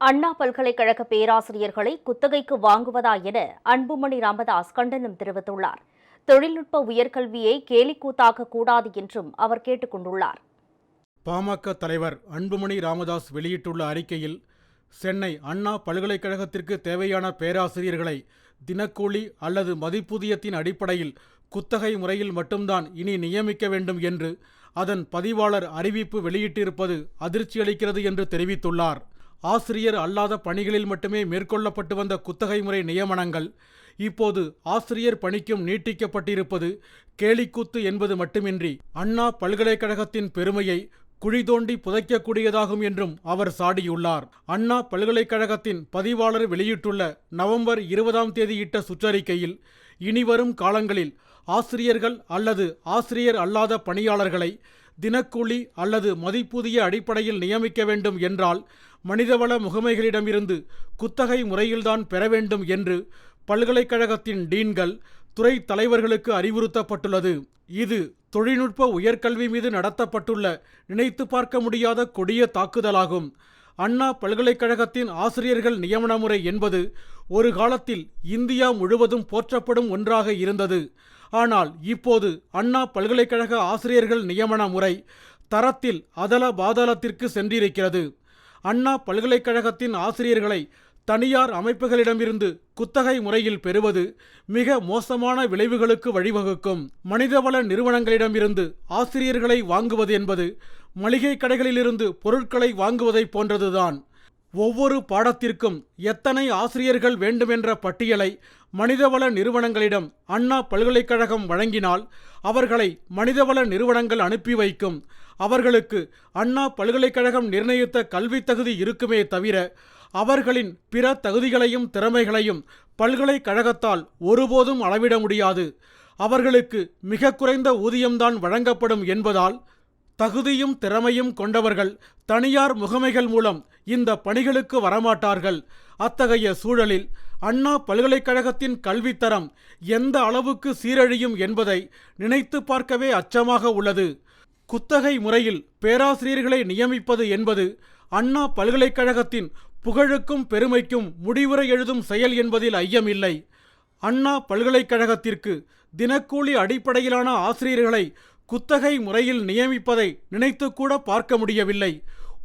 அண்ணா பல்கலைக்கழக பேராசிரியர்களை குத்தகைக்கு வாங்குவதா என அன்புமணி ராமதாஸ் கண்டனம் தெரிவித்துள்ளார். தொழில்நுட்ப உயர்கல்வியை கேலிக்கூத்தாக்க கூடாது என்றும் அவர் கேட்டுக் கொண்டுள்ளார். பாமக தலைவர் அன்புமணி ராமதாஸ் வெளியிட்டுள்ள அறிக்கையில் சென்னை அண்ணா பல்கலைக்கழகத்திற்கு தேவையான பேராசிரியர்களை தினக்கூலி அல்லது மதிப்பூதியத்தின் அடிப்படையில் குத்தகை முறையில் மட்டும்தான் இனி நியமிக்க வேண்டும் என்று அதன் பதிவாளர் அறிவிப்பு வெளியிட்டிருப்பது அதிர்ச்சியளிக்கிறது என்று தெரிவித்துள்ளார். ஆசிரியர் அல்லாத பணிகளில் மட்டுமே மேற்கொள்ளப்பட்டு வந்த குத்தகை முறை நியமனங்கள். இப்போது ஆசிரியர் பணிக்கும் நீட்டிக்கப்பட்டிருப்பது கேலிக்கூத்து என்பது மட்டுமின்றி அண்ணா பல்கலைக்கழகத்தின் பெருமையை குழி தோண்டி புதைக்கக்கூடியதாகும் என்றும் அவர் சாடியுள்ளார். அண்ணா பல்கலைக்கழகத்தின் பதிவாளர் வெளியிட்டுள்ள நவம்பர் இருபதாம் தேதியிட்ட சுற்றறிக்கையில் இனிவரும் காலங்களில் ஆசிரியர்கள் அல்லது ஆசிரியர் அல்லாத பணியாளர்களை தினக்கூலி அல்லது மதிப்பூதிய அடிப்படையில் நியமிக்க வேண்டும் என்றால் மனிதவள முகமைகளிடமிருந்து குத்தகை முறையில்தான் பெற வேண்டும் என்று பல்கலைக்கழகத்தின் டீன்கள் துறை தலைவர்களுக்கு அறிவுறுத்தப்பட்டுள்ளது. இது தொழில்நுட்ப உயர்கல்வி மீது நடத்தப்பட்டுள்ள நினைத்து பார்க்க முடியாத கொடிய தாக்குதலாகும். அண்ணா பல்கலைக்கழகத்தின் ஆசிரியர்கள் நியமன முறை என்பது ஒரு காலத்தில் இந்தியா முழுவதும் போற்றப்படும் ஒன்றாக இருந்தது. ஆனால் இப்போது அண்ணா பல்கலைக்கழக ஆசிரியர்கள் நியமன முறை தரத்தில் அதல பாதாளத்திற்கு சென்றிருக்கிறது. அண்ணா பல்கலைக்கழகத்தின் ஆசிரியர்களை தனியார் அமைப்புகளிடமிருந்து குத்தகை முறையில் பெறுவது மிக மோசமான விளைவுகளுக்கு வழிவகுக்கும். மனிதவள நிறுவனங்களிடமிருந்து ஆசிரியர்களை வாங்குவது என்பது மளிகை கடைகளிலிருந்து பொருட்களை வாங்குவதைப் போன்றதுதான். ஒவ்வொரு பாடத்திற்கும் எத்தனை ஆசிரியர்கள் வேண்டுமென்ற பட்டியலை மனிதவள நிறுவனங்களிடம் அண்ணா பல்கலைக்கழகம் வழங்கினால் அவர்களை மனிதவள நிறுவனங்கள் அனுப்பி வைக்கும். அவர்களுக்கு அண்ணா பல்கலைக்கழகம் நிர்ணயித்த கல்வி தகுதி இருக்குமே தவிர அவர்களின் பிற தகுதிகளையும் திறமைகளையும் பல்கலைக்கழகத்தால் ஒருபோதும் அளவிட முடியாது. அவர்களுக்கு மிக குறைந்த ஊதியம்தான் வழங்கப்படும் என்பதால் தகுதியும் திறமையும் கொண்டவர்கள் தனியார் முகமைகள் மூலம் இந்த பணிகளுக்கு வரமாட்டார்கள். அத்தகைய சூழலில் அண்ணா பல்கலைக்கழகத்தின் கல்வித்தரம் எந்த அளவுக்கு சீரழியும் என்பதை நினைத்து பார்க்கவே அச்சமாக உள்ளது. குத்தகை முறையில் பேராசிரியர்களை நியமிப்பது என்பது அண்ணா பல்கலைக்கழகத்தின் புகழுக்கும் பெருமைக்கும் முடிவுரை எழுதும் செயல் என்பதில் ஐயமில்லை. அண்ணா பல்கலைக்கழகத்திற்கு தினக்கூலி அடிப்படையிலான ஆசிரியர்களை குத்தகை முறையில் நியமிப்பதை நினைத்துக்கூட பார்க்க முடியவில்லை.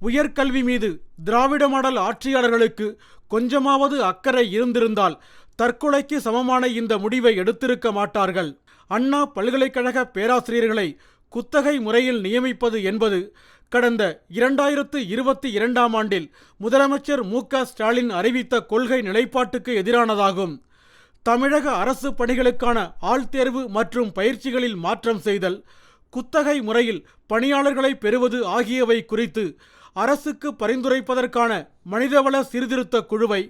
உயர்கல்வி மீது திராவிட மாடல் ஆட்சியாளர்களுக்கு கொஞ்சமாவது அக்கறை இருந்திருந்தால் தற்கொலைக்கு சமமான இந்த முடிவை எடுத்திருக்க மாட்டார்கள். அண்ணா பல்கலைக்கழக பேராசிரியர்களை குத்தகை முறையில் நியமிப்பது என்பது கடந்த இரண்டாயிரத்து இருபத்தி இரண்டாம் ஆண்டில் முதலமைச்சர் மு க ஸ்டாலின் அறிவித்த கொள்கை நிலைப்பாட்டுக்கு எதிரானதாகும். தமிழக அரசு பணிகளுக்கான ஆள்தேர்வு மற்றும் பயிற்சிகளில் மாற்றம் செய்தல் குத்தகை முறையில் பணியாளர்களை பெறுவது ஆகியவை குறித்து அரசுக்கு பரிந்துரைப்பதற்கான மனிதவள சீர்திருத்த குழுவை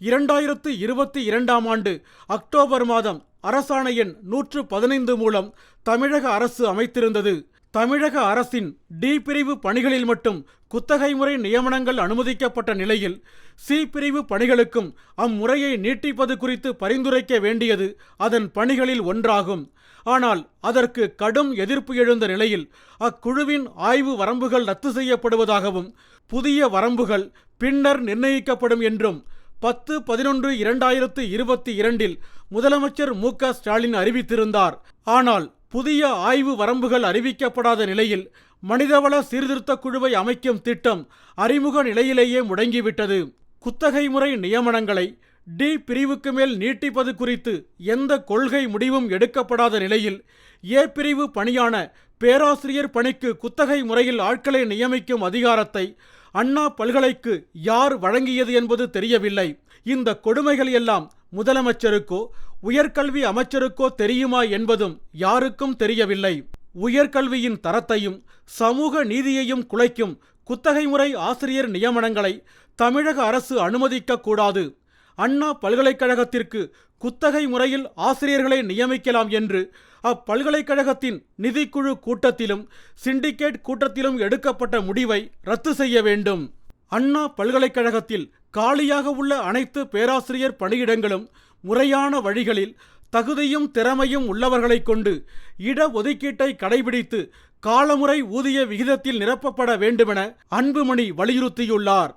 இரண்டாயிரத்து இருபத்தி இரண்டாம் ஆண்டு அக்டோபர் மாதம் அரசாணை எண் நூற்று பதினைந்து மூலம் தமிழக அரசு அமைத்திருந்தது. தமிழக அரசின் டி பிரிவு பணிகளில் மட்டும் குத்தகை முறை நியமனங்கள் அனுமதிக்கப்பட்ட நிலையில் சி பிரிவு பணிகளுக்கும் அம்முறையை நீட்டிப்பது குறித்து பரிந்துரைக்க வேண்டியது அதன் பணிகளில் ஒன்றாகும். ஆனால் அதற்கு கடும் எதிர்ப்பு எழுந்த நிலையில் அக்குழுவின் ஆய்வு வரம்புகள் ரத்து செய்யப்படுவதாகவும் புதிய வரம்புகள் பின்னர் நிர்ணயிக்கப்படும் என்றும் பத்து பதினொன்று இரண்டாயிரத்து இருபத்தி இரண்டில் முதலமைச்சர் மு க ஸ்டாலின் அறிவித்திருந்தார். ஆனால் புதிய ஆய்வு வரம்புகள் அறிவிக்கப்படாத நிலையில் மனிதவள சீர்திருத்த குழுவை அமைக்கும் திட்டம் அறிமுக நிலையிலேயே முடங்கிவிட்டது. குத்தகை முறை நியமனங்களை டி பிரிவுக்கு மேல் நீட்டிப்பது குறித்து எந்த கொள்கை முடிவும் எடுக்கப்படாத நிலையில் ஏ பிரிவு பணியான பேராசிரியர் பணிக்கு குத்தகை முறையில் ஆட்களை நியமிக்கும் அதிகாரத்தை அண்ணா பல்கலைக்கு யார் வழங்கியது என்பது தெரியவில்லை. இந்த கொடுமைகள் எல்லாம் முதலமைச்சருக்கோ உயர்கல்வி அமைச்சருக்கோ தெரியுமா என்பதும் யாருக்கும் தெரியவில்லை. உயர்கல்வியின் தரத்தையும் சமூக நீதியையும் குலைக்கும் குத்தகை முறை ஆசிரியர் நியமனங்களை தமிழக அரசு அனுமதிக்க கூடாது அண்ணா பல்கலைக்கழகத்திற்கு குத்தகை முறையில் ஆசிரியர்களை நியமிக்கலாம் என்று அப்பல்கலைக்கழகத்தின் நிதிக்குழு கூட்டத்திலும் சிண்டிகேட் கூட்டத்திலும் எடுக்கப்பட்ட முடிவை ரத்து செய்ய வேண்டும். அண்ணா பல்கலைக்கழகத்தில் காலியாக உள்ள அனைத்து பேராசிரியர் பணியிடங்களும் முறையான வழிகளில் தகுதியும் திறமையும் உள்ளவர்களைக் கொண்டு இட ஒதுக்கீட்டை கடைபிடித்து காலமுறை ஊதிய விகிதத்தில் நிரப்பப்பட வேண்டுமென அன்புமணி வலியுறுத்தியுள்ளார்.